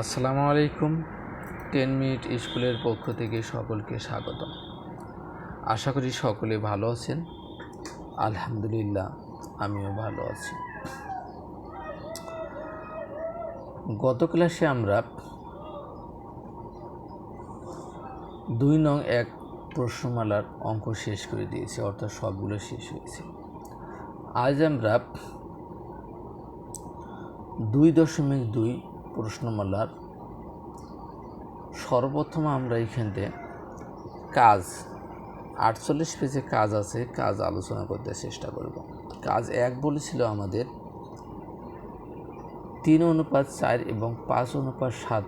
আসসালামু আলাইকুম। Ten minute স্কুলের পক্ষ থেকে সকলকে স্বাগত আশা করি সকলে ভালো আছেন। আলহামদুলিল্লাহ, আমিও ভালো আছি। গত ক্লাসে আমরা দুই নং এক প্রশ্নমালার অঙ্ক শেষ করে দিয়েছি, অর্থাৎ সবগুলো শেষ হয়েছে। আজ আমরা দুই দশমিক দুই প্রশ্নমালার সর্বপ্রথম আমরা এখানতে কাজ, আটচল্লিশ পেজে কাজ আছে, কাজ আলোচনা করতে চেষ্টা করব। কাজ এক বলেছিল আমাদের, তিন অনুপাত চার এবং পাঁচ অনুপাত সাত,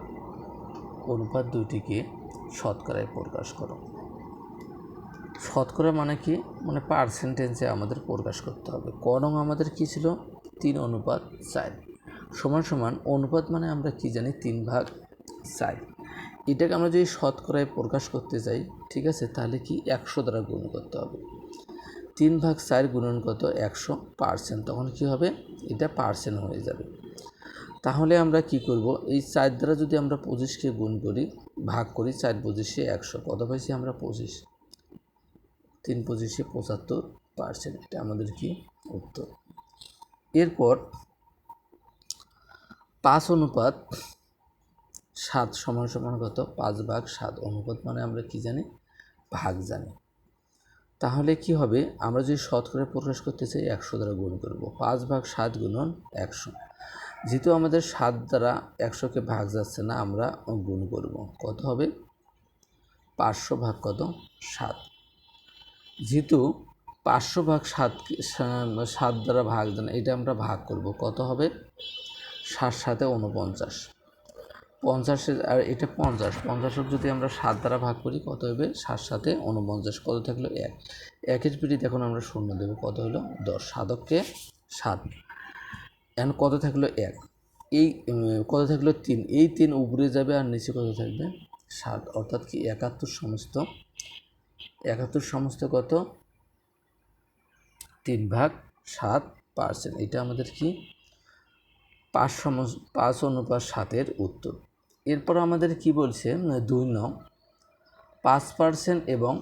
অনুপাত দুইটিকে শতকরায় প্রকাশ করো। শতকরা মানে কি? মানে পার্সেন্টেজে আমাদের প্রকাশ করতে হবে। করং আমাদের কি ছিল? তিন অনুপাত চার। সমান সমান অনুপাত মানে আমরা কি জানি? তিন ভাগ চার এটাকে আমরা যদি শতকরায় প্রকাশ করতে চাই ঠিক আছে? তাহলে কি একশো দ্বারা গুণ করতে হবে। তিন ভাগ চার গুণন কত? একশো পার্সেন্ট। তখন কি হবে? এটা পার্সেন্ট হয়ে যাবে। তাহলে আমরা কি করব? এই চার দ্বারা যদি আমরা পঁচিশকে গুণ করি, ভাগ করি চার পঁচিশে একশো। কত পাইছি আমরা? পঁচিশ। তিন পঁচিশে পঁচাত্তর পার্সেন্ট। এটা আমাদের কি উত্তর? এরপর পাঁচ অনুপাত সাত সমান সমান কত? পাঁচ ভাগ সাত অনুপাত মানে আমরা কি জানি? ভাগ জানি। তাহলে কি হবে? আমরা যদি শতকরা প্রকাশ করতে চাই, একশো দ্বারা গুণ করব। পাঁচ ভাগ সাত গুণন একশো। যেহেতু আমাদের সাত দ্বারা একশোকে ভাগ যাচ্ছে না, আমরা গুণ করব। কত হবে? পাঁচশো ভাগ কত? সাত। যেহেতু পাঁচশো ভাগ সাত সাত দ্বারা ভাগ দেন, এটা আমরা ভাগ করব। কত হবে? ষাট সাথে উনপঞ্চাশ পঞ্চাশের, আর এটা পঞ্চাশ। পঞ্চাশের যদি আমরা সাত দ্বারা ভাগ করি, কত হবে? সাত সাথে উনপঞ্চাশ কত থাকল? এক। একের পিঠে এখন আমরা শূন্য দেবো। কত হলো? দশ। সাধককে সাত। এখন কত থাকল? এক। এই কত থাকল? তিন। এই তিন উপরে যাবে আর নিচে কত থাকবে? সাত। অর্থাৎ কি একাত্তর সমস্ত? একাত্তর সমস্ত কত? তিন ভাগ সাত পার্সেন্ট। এটা আমাদের কি? পাঁচ সম পাঁচ অনুপাত সাতের উত্তর। এরপর আমাদের কি বলছে? দুই নং, পাঁচ পার্সেন্ট এবং,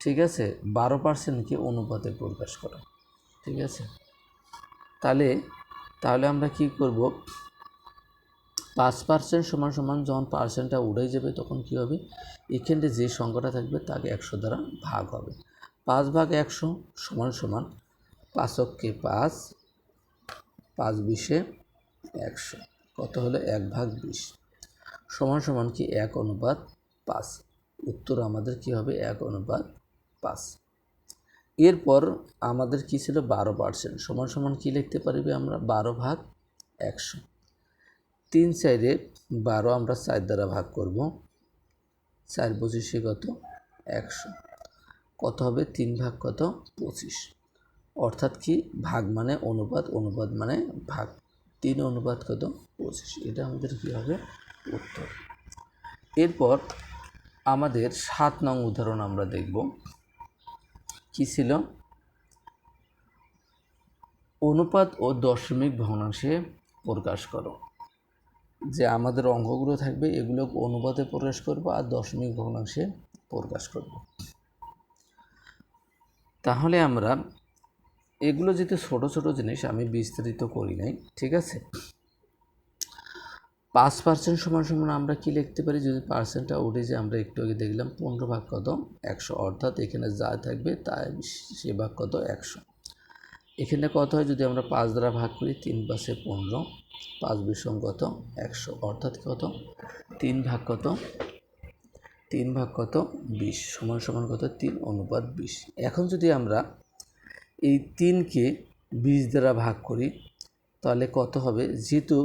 ঠিক আছে, বারো পার্সেন্টকে অনুপাতে প্রকাশ করা। ঠিক আছে? তাহলে তাহলে আমরা কি করব? পাঁচ পার্সেন্ট সমান সমান যখন পার্সেন্টটা উড়ে যাবে তখন কি হবে? এখানে যে সংখ্যাটা থাকবে তাকে একশো দ্বারা ভাগ হবে। পাঁচ ভাগ একশো সমান সমান পাঁচককে পাঁচ পাঁচ বিশে একশো। কত হলো এক ভাগ বিশ? সমান সমান কি এক অনুপাত পাঁচ? উত্তর আমাদের কি হবে? এক অনুপাত পাঁচ। এরপর আমাদের কি ছিল? বারো পার্সেন্ট সমান সমান কী লিখতে পারবে আমরা? বারো ভাগ একশো। তিন সাইডে বারো আমরা চার দ্বারা ভাগ করব। চার পঁচিশে কত? একশো। কত হবে? তিন ভাগ কত? পঁচিশ। অর্থাৎ কি? ভাগ মানে অনুপাত অনুপাত মানে ভাগ। তিন অনুপাত কত? পঁচিশ। এটা আমাদের কী হবে? উত্তর। এরপর আমাদের সাত নং উদাহরণ আমরা দেখব। কি ছিল? অনুপাত ও দশমিক ভগ্নাংশে প্রকাশ করো। যে আমাদের অঙ্কগুলো থাকবে, এগুলো অনুপাতে প্রকাশ করব আর দশমিক ভগ্নাংশে প্রকাশ করব। তাহলে আমরা এগুলো যেহেতু ছোট ছোট জিনিস আমি বিস্তারিত করি নাই, ঠিক আছে? পাঁচ পার্সেন্ট সমান সমান আমরা কি লিখতে পারি? যদি পার্সেন্টটা উঠে যে আমরা একটু আগে দেখলাম পনেরো ভাগ কত? একশো। অর্থাৎ এখানে যা থাকবে তা সে ভাগ কত? একশো। এখানে কত হয়? যদি আমরা পাঁচ দ্বারা ভাগ করি, তিন পাশে পনেরো, পাঁচ বিষম কত? একশো। অর্থাৎ কত? তিন ভাগ কত? তিন ভাগ কত? বিশ। সমান সমান কত? তিন, অনুপাত বিশ। এখন যদি আমরা এই তিনকে বিশ দ্বারা ভাগ করি, তাহলে কত হবে? যেহেতু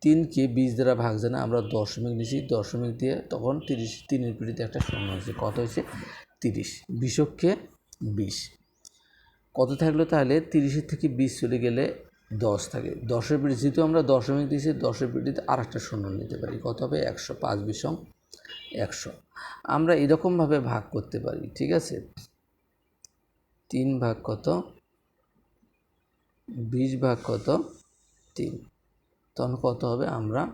তিনকে বিশ দ্বারা ভাগ জানা আমরা দশমিক নিয়েছি দশমিক দিয়ে তখন তিরিশ, তিনের পিড়িতে একটা শূন্য হয়েছে। কত হয়েছে? তিরিশ। বিশককে বিশ। কত থাকল তাহলে? তিরিশের থেকে বিশ চলে গেলে দশ থাকে। দশের পিড়ি যেহেতু আমরা দশমিক দিয়েছি, দশের পিড়িতে আর একটা শূন্য নিতে পারি। কত হবে? একশো পাঁচ বিষম একশো। আমরা এরকমভাবে ভাগ করতে পারি, ঠিক আছে? তিন ভাগ কত? বিশ ভাগ কত? তিন। তখন কত হবে আমরা?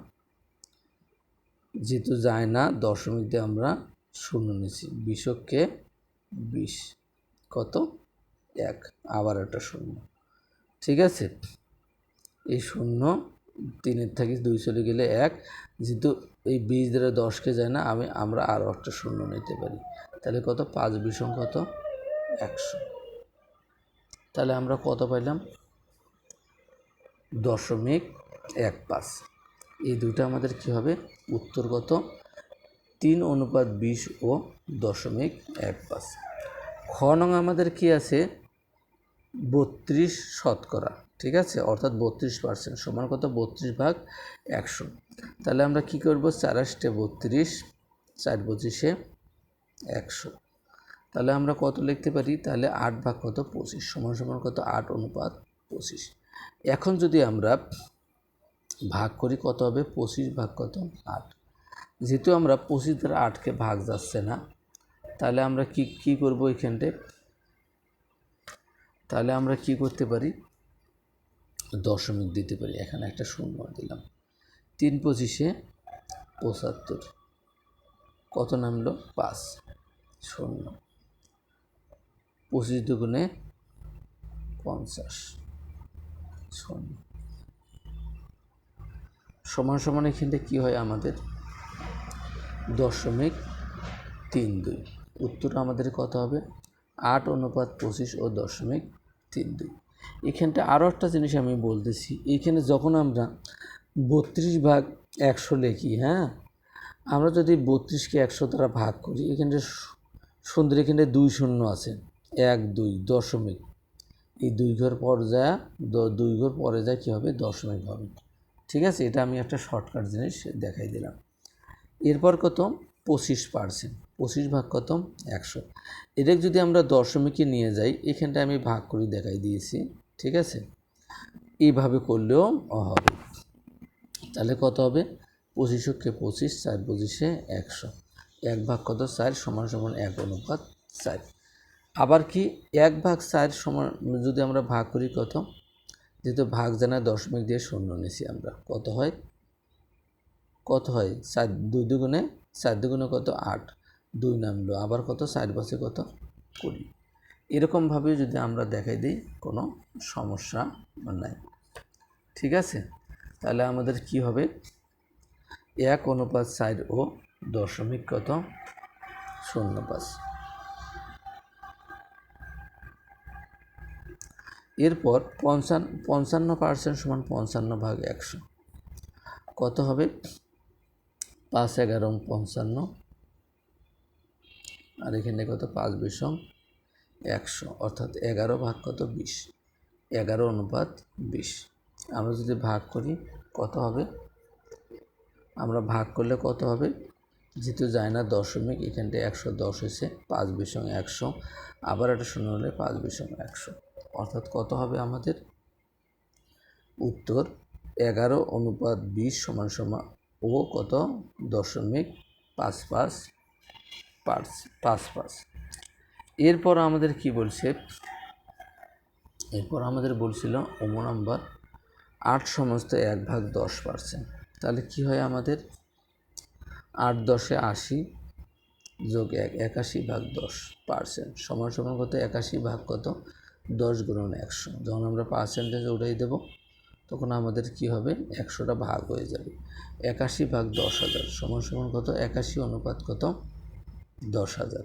যেহেতু যায় না, দশমিক দিয়ে আমরা শূন্য নিচ্ছি বিশককে বিশ। কত? এক। আবার একটা শূন্য। ঠিক আছে? এই শূন্য তিনের থেকে দুই চলে গেলে এক। যেহেতু এই বিশ দ্বারা দশকে যায় না, আমি, আমরা আরও একটা শূন্য নিতে পারি। তাহলে কত? পাঁচ বিষম কত? একশো। তাহলে আমরা কত পাইলাম? দশমিক এক পাঁচ। এই দুটো আমাদের কি হবে? উত্তরগত তিন অনুপাত বিশ ও দশমিক এক পাঁচ। খ নং আমাদের কি আছে? বত্রিশ শতকরা, ঠিক আছে? অর্থাৎ বত্রিশ পার্সেন্ট সমান কত? বত্রিশ ভাগ একশো। তাহলে আমরা কি করব? চার আষ্টে বত্রিশ, চার পঁচিশে একশো। তাহলে আমরা কত লিখতে পারি? তাহলে আট ভাগ কত? পঁচিশ। সমান সমান কত? আট অনুপাত পঁচিশ। এখন যদি আমরা ভাগ করি, কত হবে? পঁচিশ ভাগ কত? আট। যেহেতু আমরা পঁচিশ দ্বারা আটকে ভাগ যাচ্ছে না, তাহলে আমরা কি কি করব এখানটে? তাহলে আমরা কি করতে পারি? দশমিক দিতে পারি। এখানে একটা শূন্য দিলাম। তিন পঁচিশে পঁচাত্তর। কত নামলো? পাঁচ। শূন্য। পঁচিশ দুগুণে পঞ্চাশ। সমান সমান এখানে কী হয় আমাদের? দশমিক তিন দুই। উত্তর আমাদের কত হবে? আট অনুপাত পঁচিশ ও দশমিক তিন দুই। এখানটা আরও একটা জিনিস আমি বলতেছি। এইখানে যখন আমরা বত্রিশ ভাগ একশো লিখি হ্যাঁ? আমরা যদি বত্রিশকে একশো দ্বারা ভাগ করি এখানে সুন্দর এখানে দুই শূন্য আছে। এক, দুই দশমিক। এই দুই ঘর পর যায় দুই ঘর পরে যায় কী হবে? দশমিক হবে। ঠিক আছে? এটা আমি একটা শর্টকাট জিনিস দেখাই দিলাম। এরপর কত? পঁচিশ পার্সেন্ট পঁচিশ ভাগ কত? একশো। এটা যদি আমরা দশমিকে নিয়ে যাই, এখানটা আমি ভাগ করে দেখাই দিয়েছি। ঠিক আছে? এইভাবে করলেও হবে। তাহলে কত হবে? পঁচিশকে পঁচিশ, চার পঁচিশে একশো। এক ভাগ কত? চার সমান সমান এক অনুপাত চার। আবার কি এক ভাগ চার সমান যদি আমরা ভাগ করি কত? যেহেতু ভাগ জানা দশমিক দিয়ে শূন্য নিছি আমরা। কত হয়? কত হয়? চার, দুই দুগুণে, চার দুগুণে কত? আট। দুই নামলো। আবার কত? চার পাশে কত? কুড়ি। এরকমভাবে যদি আমরা দেখাই দিই, কোনো সমস্যা নাই। ঠিক আছে? তাহলে আমাদের কি হবে? এক অনুপাত চার ও দশমিক কত? শূন্য পাঁচ। এরপর পঞ্চান্ন পঞ্চান্ন পার্সেন্ট সমান পঞ্চান্ন ভাগ একশো। কত হবে? পাঁচ এগারো পঞ্চান্ন। আর এখানে কত? পাঁচ বিষম একশো, অর্থাৎ এগারো ভাগ কত? বিশ। এগারো অনুপাত বিশ। আমরা যদি ভাগ করি, কত হবে? আমরা ভাগ করলে কত হবে? যেহেতু যায় না দশমিক এখানটা একশো দশ হয়েছে, পাঁচ বিষম একশো। আবার একটা শূন্য হলে পাঁচ বিষম একশো। অর্থাৎ কত হবে আমাদের? উত্তর, এগারো অনুপাত বিশ সমান সমান ও কত? দশমিক পাঁচ পাঁচ পাঁচ পাঁচ পাঁচ। এরপর আমাদের কি বলছে? এরপর আমাদের বলছিল ওমো নাম্বার আট সমস্ত এক ভাগ দশ পার্সেন্ট। তাহলে কি হয় আমাদের? আট দশে আশি যোগ এক, একাশি ভাগ দশ পার্সেন্ট। সমান সমান কত? একাশি ভাগ কত? দশ গুণন একশো। যখন আমরা পার্সেন্টেজ উঠাই দেব, তখন আমাদের কি হবে? একশোটা ভাগ হয়ে যাবে। একাশি ভাগ দশ হাজার। সমান সমান কত? একাশি অনুপাত কত? দশ হাজার।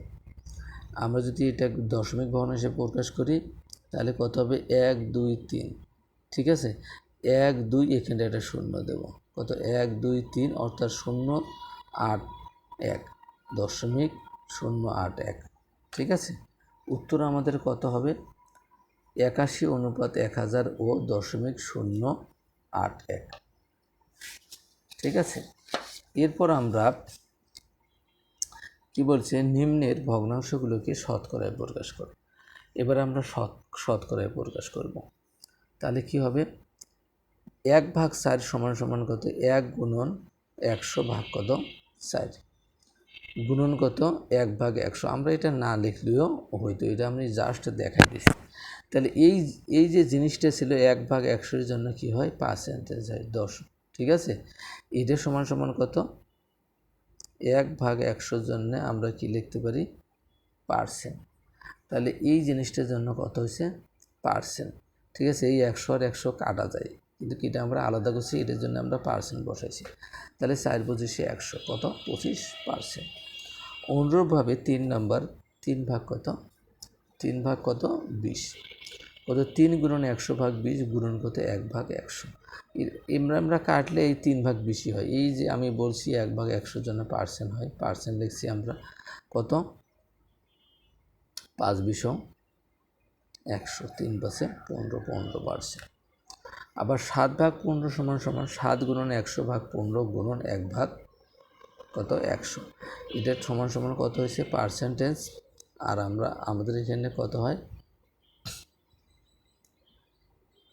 আমরা যদি এটা দশমিক ভগ্ন হিসেবে প্রকাশ করি, তাহলে কত হবে? এক, দুই, তিন। ঠিক আছে? এক, দুই এখানে একটা শূন্য দেব। কত? এক, দুই, তিন, অর্থাৎ শূন্য, আট, এক। দশমিক শূন্য, আট, এক। ঠিক আছে? উত্তর আমাদের কত হবে? একাশি অনুপাত এক হাজার ও দশমিক শূন্য আট এক। ঠিক আছে? এরপর আমরা কি বলছে? নিম্নের ভগ্নাংশগুলোকে শতকরায় প্রকাশ করো। এবার আমরা শত, শতকরায় প্রকাশ করব। তাহলে কি হবে? এক ভাগ চার সমান সমান কত? এক গুণন একশো ভাগ কত? চার। গুণন কত? এক ভাগ একশো। আমরা এটা না লিখলেও হয়তো এটা আমি জাস্ট দেখাই দিচ্ছি। তাহলে এই এই যে জিনিসটা ছিল এক ভাগ একশোর জন্য কি হয়? পার্সেন্টেজ হয়, দশ। ঠিক আছে? এটা সমান সমান কত? এক ভাগ একশোর জন্য আমরা কি লিখতে পারি? পার্সেন্ট। তাহলে এই জিনিসটার জন্য কত হয়েছে? পার্সেন্ট। ঠিক আছে? এই একশো আর একশো কাটা যায়। কিন্তু এটা আমরা আলাদা করছি? এটার জন্য আমরা পার্সেন্ট বসাইছি। তাহলে চার পঁচিশে একশো। কত? পঁচিশ পার্সেন্ট। অনুরূপভাবে তিন নাম্বার, তিন ভাগ কত? তিন ভাগ কত? বিশ। কত তিন গুণন একশো ভাগ বিশ গুণন কত এক ভাগ একশো। এমরা আমরা কাটলে এই তিন ভাগ বেশি হয়। এই যে আমি বলছি এক ভাগ একশোর জন্য পার্সেন্ট হয়, পার্সেন্ট লিখছি আমরা কত? পাঁচ বিশ একশো তিন পাশে পনেরো পনেরো পার্সেন্ট। আবার সাত ভাগ পনেরো সমান সমান, সাত গুণন একশো ভাগ পনেরো গুণন এক ভাগ কত? একশো। এটার সমান সমান কত হয়েছে? পার্সেন্টেজ। আর আমরা, আমাদের এখানে কত হয়?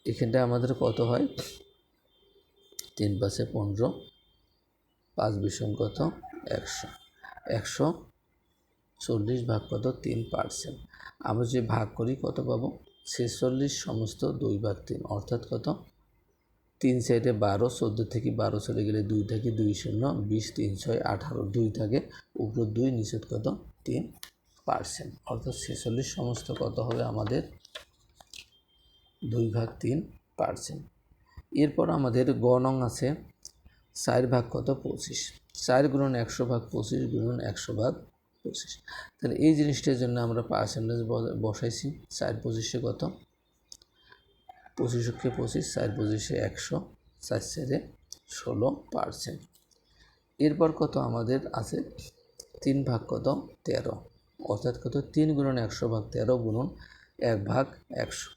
এখানটা আমাদের কত হয়? তিন পাশে পনেরো, পাঁচ বিষম কত? একশো। একশো চল্লিশ ভাগ কত? তিন পার্সেন্ট। আমরা যে ভাগ করি কত পাবো? ছেচল্লিশ সমস্ত দুই ভাগ তিন, অর্থাৎ কত? তিন সাইডে বারো, চোদ্দ থেকে বারো চলে গেলে দুই থেকে দুই শূন্য, বিশ তিন ছয় আঠারো দুই থাকে, উপর দুই নিষেধ কত? তিন পার্সেন্ট। অর্থাৎ ছেচল্লিশ সমস্ত কত হবে আমাদের? দুই ভাগ তিন পার্সেন্ট। এরপর আমাদের গণং আছে চার ভাগ কত? পঁচিশ। চার গুণন একশো ভাগ পঁচিশ গুণন একশো ভাগ পঁচিশ। তাহলে এই জিনিসটার জন্য আমরা পার্সেন্টেজ বসাইছি। চার পঁচিশে কত? পঁচিশকে পঁচিশ, চার পঁচিশে একশো, চার চারে ষোলো পার্সেন্ট। এরপর কত আমাদের আছে? তিন ভাগ কত? তেরো। অর্থাৎ কত? তিন গুণন একশো ভাগ তেরো গুণন এক ভাগ একশো।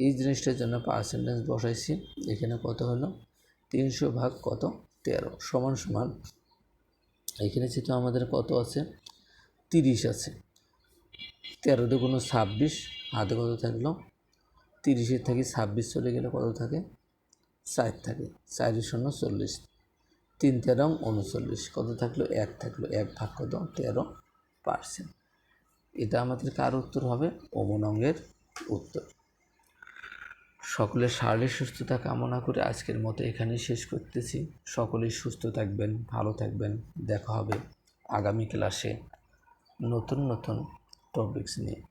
এই জিনিসটার জন্য পার্সেন্টেজ বসাইছি। এখানে কত হলো? তিনশো ভাগ কত? তেরো। সমান সমান। এখানে যেহেতু আমাদের কত আছে? তিরিশ আছে। তেরো কোনো ছাব্বিশ, হাতে কত থাকল? তিরিশের থেকে ছাব্বিশ চলে গেলে কত থাকে? চার থাকে। চারি শূন্য চল্লিশ। তিন তেরো, উনচল্লিশ। কত থাকল? এক থাকল। এক ভাগ কত? তেরো পার্সেন্ট এটা আমাদের কার উত্তর হবে? অমন অঙ্গের উত্তর। সকলের শারীরিক সুস্থতা কামনা করে আজকের মতো এখানেই শেষ করতেছি। সকলেই সুস্থ থাকবেন, ভালো থাকবেন। দেখা হবে আগামী ক্লাসে নতুন নতুন টপিকস নিয়ে।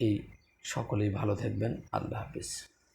এই সকলেই ভালো থাকবেন। আল্লাহ হাফিজ।